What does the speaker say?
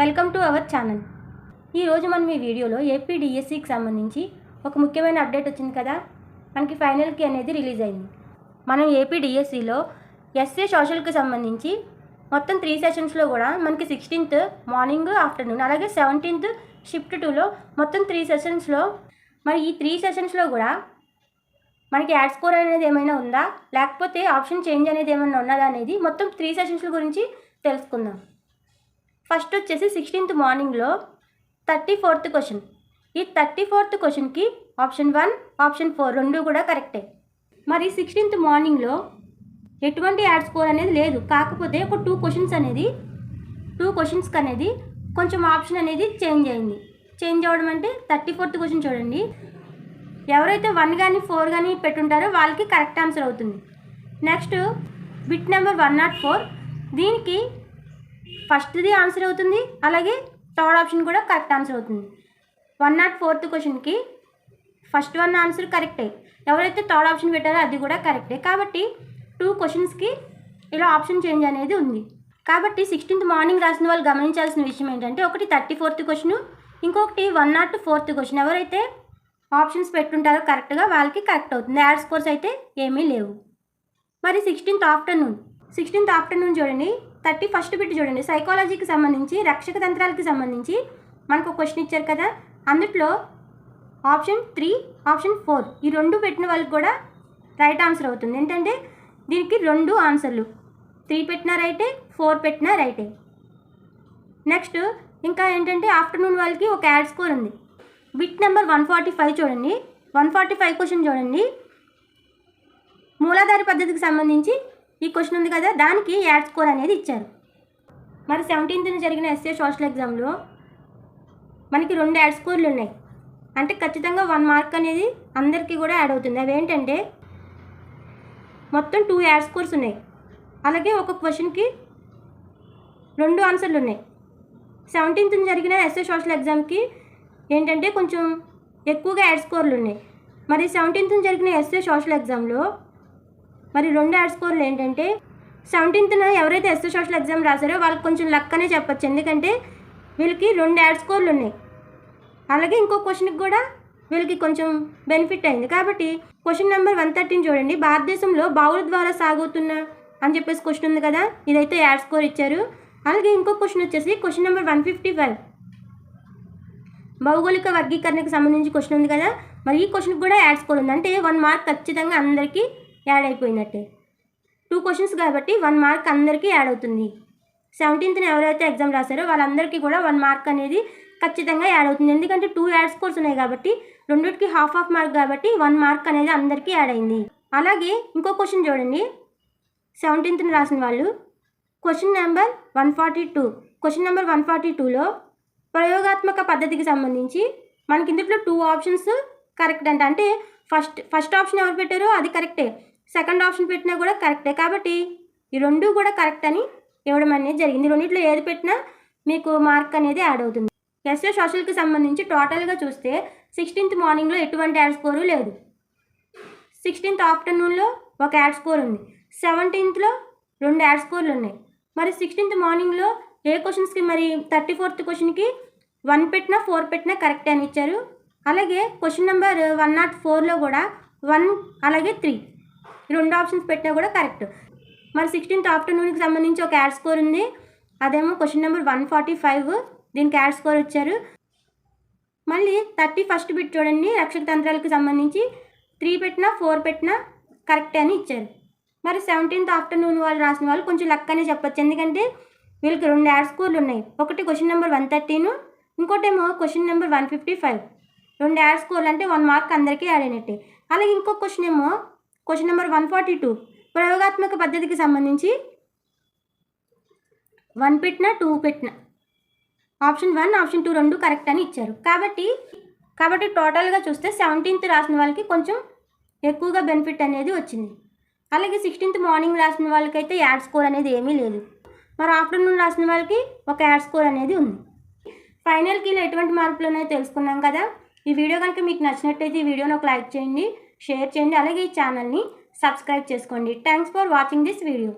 Welcome to our channel ఈరోజు మనం ఈ వీడియోలో ఏపీ డిఎస్సికి సంబంధించి ఒక ముఖ్యమైన అప్డేట్ వచ్చింది కదా? మనకి ఫైనల్కి అనేది రిలీజ్ అయింది. మనం ఏపీ డిఎస్సిలో ఎస్ఏ సోషల్కి సంబంధించి మొత్తం త్రీ సెషన్స్లో కూడా మనకి సిక్స్టీన్త్ మార్నింగ్ ఆఫ్టర్నూన్ అలాగే సెవెంటీన్త్ షిఫ్ట్ టూలో మొత్తం త్రీ సెషన్స్లో మరి ఈ త్రీ సెషన్స్లో కూడా మనకి యాడ్ స్కోర్ అనేది ఏమైనా ఉందా? లేకపోతే ఆప్షన్ చేంజ్ అనేది ఏమైనా ఉన్నదా అనేది మొత్తం త్రీ సెషన్స్ల గురించి తెలుసుకుందాం. ఫస్ట్ వచ్చేసి సిక్స్టీన్త్ మార్నింగ్లో థర్టీ ఫోర్త్ క్వశ్చన్ ఈ థర్టీ ఫోర్త్ క్వశ్చన్కి ఆప్షన్ వన్ ఆప్షన్ ఫోర్ రెండు కూడా కరెక్టే మరి సిక్స్టీన్త్ మార్నింగ్లో ఎటువంటి యాడ్ స్కోర్ అనేది లేదు. కాకపోతే ఒక టూ క్వశ్చన్స్ అనేది టూ క్వశ్చన్స్కి అనేది కొంచెం ఆప్షన్ అనేది చేంజ్ అయింది. చేంజ్ అవ్వడం అంటే థర్టీ ఫోర్త్ క్వశ్చన్ చూడండి. ఎవరైతే వన్ కానీ ఫోర్ కానీ పెట్టుంటారో వాళ్ళకి కరెక్ట్ ఆన్సర్ అవుతుంది. Next bit number one not four దీనికి ఫస్ట్ది ఆన్సర్ అవుతుంది. అలాగే థర్డ్ ఆప్షన్ కూడా కరెక్ట్ ఆన్సర్ అవుతుంది. వన్ నాట్ ఫోర్త్ క్వశ్చన్కి ఫస్ట్ వన్ ఆన్సర్ కరెక్టే. ఎవరైతే థర్డ్ ఆప్షన్ పెట్టారో అది కూడా కరెక్టే. కాబట్టి టూ క్వశ్చన్స్కి ఇలా ఆప్షన్ చేంజ్ అనేది ఉంది. కాబట్టి సిక్స్టీన్త్ మార్నింగ్ రాసిన వాళ్ళు గమనించాల్సిన విషయం ఏంటంటే ఒకటి థర్టీ ఫోర్త్ క్వశ్చన్ ఇంకొకటి వన్ నాట్ ఫోర్త్ క్వశ్చన్. ఎవరైతే ఆప్షన్స్ పెట్టుంటారో కరెక్ట్గా వాళ్ళకి కరెక్ట్ అవుతుంది. యాడ్ స్కోర్స్ అయితే ఏమీ లేవు. మరి సిక్స్టీన్త్ ఆఫ్టర్నూన్ సిక్స్టీన్త్ ఆఫ్టర్నూన్ చూడండి. థర్టీ ఫస్ట్ బిట్ చూడండి. సైకాలజీకి సంబంధించి రక్షక తంత్రాలకి సంబంధించి మనకు క్వశ్చన్ ఇచ్చారు కదా? అందుట్లో ఆప్షన్ త్రీ ఆప్షన్ ఫోర్ ఈ రెండు పెట్టిన వాళ్ళకి కూడా రైట్ ఆన్సర్ అవుతుంది. ఏంటంటే దీనికి రెండు ఆన్సర్లు త్రీ పెట్టినా రైటే ఫోర్ పెట్టినా రైటే నెక్స్ట్ ఇంకా ఏంటంటే ఆఫ్టర్నూన్ వాళ్ళకి ఒక యాడ్ స్కోర్ ఉంది. Bit number one forty five చూడండి. వన్ ఫార్టీ ఫైవ్ క్వశ్చన్ చూడండి. మూలాధార పద్ధతికి సంబంధించి ఈ క్వశ్చన్ ఉంది కదా దానికి యాడ్ స్కోర్ అనేది ఇచ్చారు. మరి సెవెంటీన్త్న జరిగిన ఎస్ఏ సోషల్ ఎగ్జామ్లో మనకి రెండు యాడ్ స్కోర్లు ఉన్నాయి. అంటే ఖచ్చితంగా వన్ మార్క్ అనేది అందరికీ కూడా యాడ్ అవుతుంది. అవి ఏంటంటే మొత్తం టూ యాడ్ స్కోర్స్ ఉన్నాయి. అలాగే ఒక క్వశ్చన్కి రెండు ఆన్సర్లు ఉన్నాయి. సెవెంటీన్త్ జరిగిన ఎస్ఏ సోషల్ ఎగ్జామ్కి ఏంటంటే కొంచెం ఎక్కువగా యాడ్ స్కోర్లు ఉన్నాయి. మరి సెవెంటీన్త్ జరిగిన ఎస్ఏ సోషల్ ఎగ్జామ్లో మరి రెండు యాడ్ స్కోర్లు ఏంటంటే సెవెంటీన్త్న ఎవరైతే ఎస్ఏ సోషల్ ఎగ్జామ్ రాశారో వాళ్ళకి కొంచెం లక్ అనే చెప్పచ్చు. ఎందుకంటే వీళ్ళకి రెండు యాడ్ స్కోర్లు ఉన్నాయి. అలాగే ఇంకో క్వశ్చన్కి కూడా వీళ్ళకి కొంచెం బెనిఫిట్ అయింది. కాబట్టి క్వశ్చన్ నెంబర్ వన్ థర్టీన్ చూడండి. భారతదేశంలో బావుల ద్వారా సాగుతున్న అని చెప్పేసి క్వశ్చన్ ఉంది కదా ఇదైతే యాడ్ స్కోర్ ఇచ్చారు. అలాగే ఇంకో క్వశ్చన్ వచ్చేసి question number one fifty five భౌగోళిక వర్గీకరణకు సంబంధించి క్వశ్చన్ ఉంది కదా మరి ఈ క్వశ్చన్కి కూడా యాడ్ స్కోర్ ఉంది. అంటే వన్ మార్క్ ఖచ్చితంగా అందరికీ యాడ్ అయిపోయినట్టే. టూ క్వశ్చన్స్ కాబట్టి వన్ మార్క్ అందరికీ యాడ్ అవుతుంది. సెవెంటీన్త్ని ఎవరైతే ఎగ్జామ్ రాశారో వాళ్ళందరికీ కూడా వన్ మార్క్ అనేది ఖచ్చితంగా యాడ్ అవుతుంది. ఎందుకంటే టూ యాడ్ స్కోర్స్ ఉన్నాయి కాబట్టి రెండింటికి హాఫ్ ఆఫ్ మార్క్ కాబట్టి వన్ మార్క్ అనేది అందరికీ యాడ్ అయింది. అలాగే ఇంకో క్వశ్చన్ చూడండి. సెవెంటీన్త్ని రాసిన వాళ్ళు question number one forty two question number one forty టూలో ప్రయోగాత్మక పద్ధతికి సంబంధించి మనకి ఇందులో టూ ఆప్షన్స్ కరెక్ట్ అంట. అంటే ఫస్ట్ ఫస్ట్ ఆప్షన్ ఎవరు పెట్టారో అది కరెక్టే సెకండ్ ఆప్షన్ పెట్టినా కూడా కరెక్టే. కాబట్టి ఈ రెండు కూడా కరెక్ట్ అని ఇవ్వడం అనేది జరిగింది. రెండిట్లో ఏది పెట్టినా మీకు మార్క్ అనేది యాడ్ అవుతుంది. ఎస్ఏ సోషల్కి సంబంధించి టోటల్గా చూస్తే సిక్స్టీన్త్ మార్నింగ్లో ఎటువంటి యాడ్ స్కోరు లేదు. సిక్స్టీన్త్ ఆఫ్టర్నూన్లో ఒక యాడ్ స్కోర్ ఉంది. సెవెంటీన్త్లో రెండు యాడ్ స్కోర్లు ఉన్నాయి. మరి సిక్స్టీన్త్ మార్నింగ్లో ఏ క్వశ్చన్స్కి మరి థర్టీ ఫోర్త్ క్వశ్చన్కి వన్ పెట్టినా ఫోర్ పెట్టినా కరెక్ట్ అని ఇచ్చారు. అలాగే క్వశ్చన్ నెంబర్ వన్ నాట్ ఫోర్లో కూడా వన్ అలాగే త్రీ. రెండు ఆప్షన్స్ పెట్టినా కూడా కరెక్ట్. మరి సిక్స్టీన్త్ ఆఫ్టర్నూన్కి సంబంధించి ఒక యాడ్ స్కోర్ ఉంది. అదేమో question number one forty five. దీనికి యాడ్ స్కోర్ ఇచ్చారు మళ్ళీ థర్టీ ఫస్ట్ బిట్ చూడండి. రక్షక తంత్రాలకు సంబంధించి త్రీ పెట్టినా ఫోర్ పెట్టినా కరెక్ట్ అని ఇచ్చారు. మరి సెవెంటీన్త్ ఆఫ్టర్నూన్ వాళ్ళు రాసిన వాళ్ళు కొంచెం లక్ అనే చెప్పొచ్చు. ఎందుకంటే వీళ్ళకి రెండు యాడ్ స్కోర్లు ఉన్నాయి. ఒకటి క్వశ్చన్ నెంబర్ వన్ థర్టీను ఇంకోటేమో question number one fifty five. రెండు యాడ్ స్కోర్లు అంటే వన్ మార్క్ అందరికీ యాడ్ అయినట్టే. అలాగే ఇంకో క్వశ్చన్ ఏమో question number one forty two ప్రయోగాత్మక పద్ధతికి సంబంధించి వన్ పెట్టిన టూ పెట్టిన. ఆప్షన్ వన్ ఆప్షన్ టూ రెండు కరెక్ట్ అని ఇచ్చారు. కాబట్టి కాబట్టి టోటల్గా చూస్తే సెవెంటీన్త్ రాసిన వాళ్ళకి కొంచెం ఎక్కువగా బెనిఫిట్ అనేది వచ్చింది. అలాగే సిక్స్టీన్త్ మార్నింగ్ రాసిన వాళ్ళకైతే యాడ్ స్కోర్ అనేది ఏమీ లేదు. మరి ఆఫ్టర్నూన్ రాసిన వాళ్ళకి ఒక యాడ్ స్కోర్ అనేది ఉంది. ఫైనల్కి ఇలా ఎటువంటి మార్పులు ఉన్నాయో తెలుసుకున్నాం కదా. ఈ వీడియో కనుక మీకు నచ్చినట్టయితే ఈ వీడియోని ఒక లైక్ చేయండి. షేర్ చేయండి. అలాగే ఈ ఛానల్ని సబ్స్క్రైబ్ చేసుకోండి. Thanks for watching this video